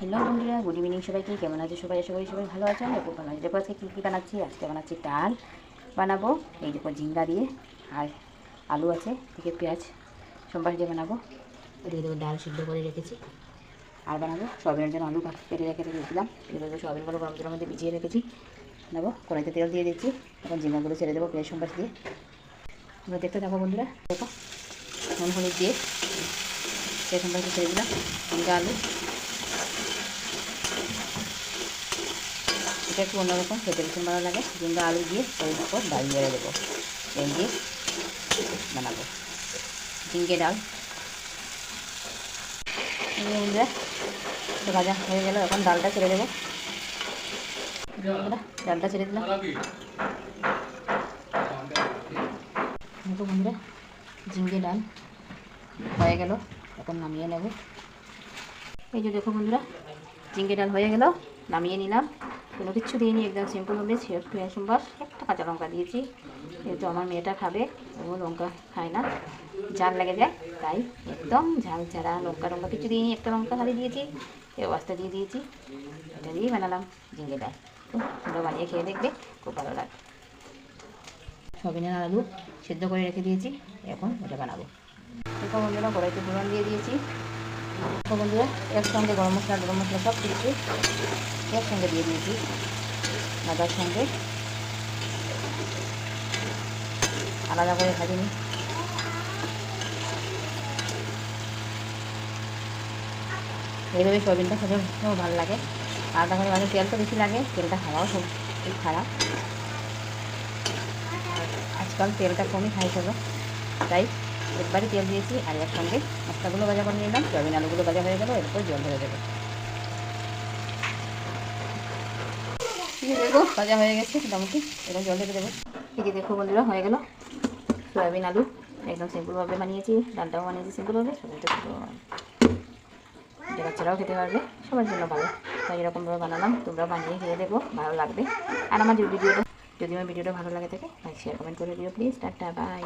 Hello বন্ধুরা, good evening সবাইকে। কেমন আছে সবাই? করি সবাই ভালো আছে। আমি খুব ভালো আছি। আজকে কী কী বানাচ্ছি? আজকে বানাচ্ছি ডাল। বানাবো, এই দেখো ঝিঙ্গা দিয়ে আর আলু আছে থেকে পেঁয়াজ। সোমবার দিয়ে বানাবো ওদিকে দেখো ডাল সিদ্ধ করে রেখেছি। আর বানাবো সয়াবিনের জন্য আলু কাটি রেখে রেখেছিলাম এগুলো দেখো সয়াবিনগুলো গরম জলের মধ্যে ভিজিয়ে রেখেছি। নেব কড়াইতে তেল দিয়ে দিচ্ছি। এখন ঝিঙ্গাগুলো ছেড়ে দেবো পেঁয়াজ সোমবার দিয়ে। তোমরা দেখতে থাকো বন্ধুরা। দেখো, নুন, হলুদ দিয়ে পেঁয়াজ সোমবারকে ছেড়ে দিলাম। ঝিঙ্গা, আলু। এটা একটু অন্যরকম খেতে ভীষণ ভালো লাগে। ঝিঙ্গা আলু দিয়ে ওই উপর ডাল বেড়ে দেবো। এই দিয়ে বানাবো। ঝিঙ্গে ডাল। ভাজা হয়ে গেল, এখন ডালটা ছেড়ে দেবো। ডালটা ছেড়ে দিলাম। বন্ধুরা ঝিঙ্গে ডাল হয়ে গেল, এখন নামিয়ে নেব। এই যে দেখো বন্ধুরা ঝিঙ্গে ডাল হয়ে গেল, নামিয়ে নিলাম। কোনো কিছু দিইনি, একদম সিম্পল সিম্পলভাবে পেঁয়াজ সোমবার একটা কাঁচা লঙ্কা দিয়েছি। যেহেতু আমার মেয়েটা খাবে ও লঙ্কা খায় না, ঝাল লেগে যায়, তাই একদম ঝাল ছাড়া লঙ্কা টঙ্কা কিছু দিইনি, একটা লঙ্কা খালি দিয়েছি এই অবস্থা দিয়ে দিয়েছি, এটা দিয়েই বানালাম ঝিঙ্গে দেয় তো তোমরা বানিয়ে খেয়ে দেখবে, খুব ভালো লাগে সবিনের আলু সেদ্ধ করে রেখে দিয়েছি, এখন এটা বানাবো। দেখো বন্ধুরা কড়াইতে ফোড়ন দিয়ে দিয়েছি। বন্ধুরা একসঙ্গে গরম মশলা গরম মশলা সব কিছু একসঙ্গে দিয়ে দিয়েছি আদার সঙ্গে। আলাদা করে ভাজিনি। এইভাবে সয়াবিনটা খেতেও ভালো লাগে। আলাদা করে ভাজা তেলটা বেশি লাগে, তেলটা খাওয়াও খুব খুব খারাপ। আজকাল তেলটা কমই খাই সব তাই একবারে তেল দিয়েছি আর একসঙ্গে মশলাগুলো ভাজা করে নিলাম, সয়াবিন আলুগুলো ভাজা হয়ে গেলো, এরপর জল ধরে দেবো। দেখো, ভাজা হয়ে গেছে মোটামুটি। এবার জল ধরে দেবো। ঠিক আছে দেখো বন্ধুরা, হয়ে গেল। সয়াবিন আলু, একদম সিম্পলভাবে বানিয়েছি, ডালটাও বানিয়েছি সিম্পলভাবে সবাইটা সিম্পলভাবে বাচ্চারাও খেতে পারবে, সবার জন্য ভালো। তাই এরকমভাবে বানালাম, তোমরা বানিয়ে খেয়ে দেখো, ভালো লাগবে। আর আমার ভিডিওটা, যদি আমার ভিডিওটা ভালো লাগে থাকে লাইক শেয়ার কমেন্ট করে দিও প্লিজ টাটা বাই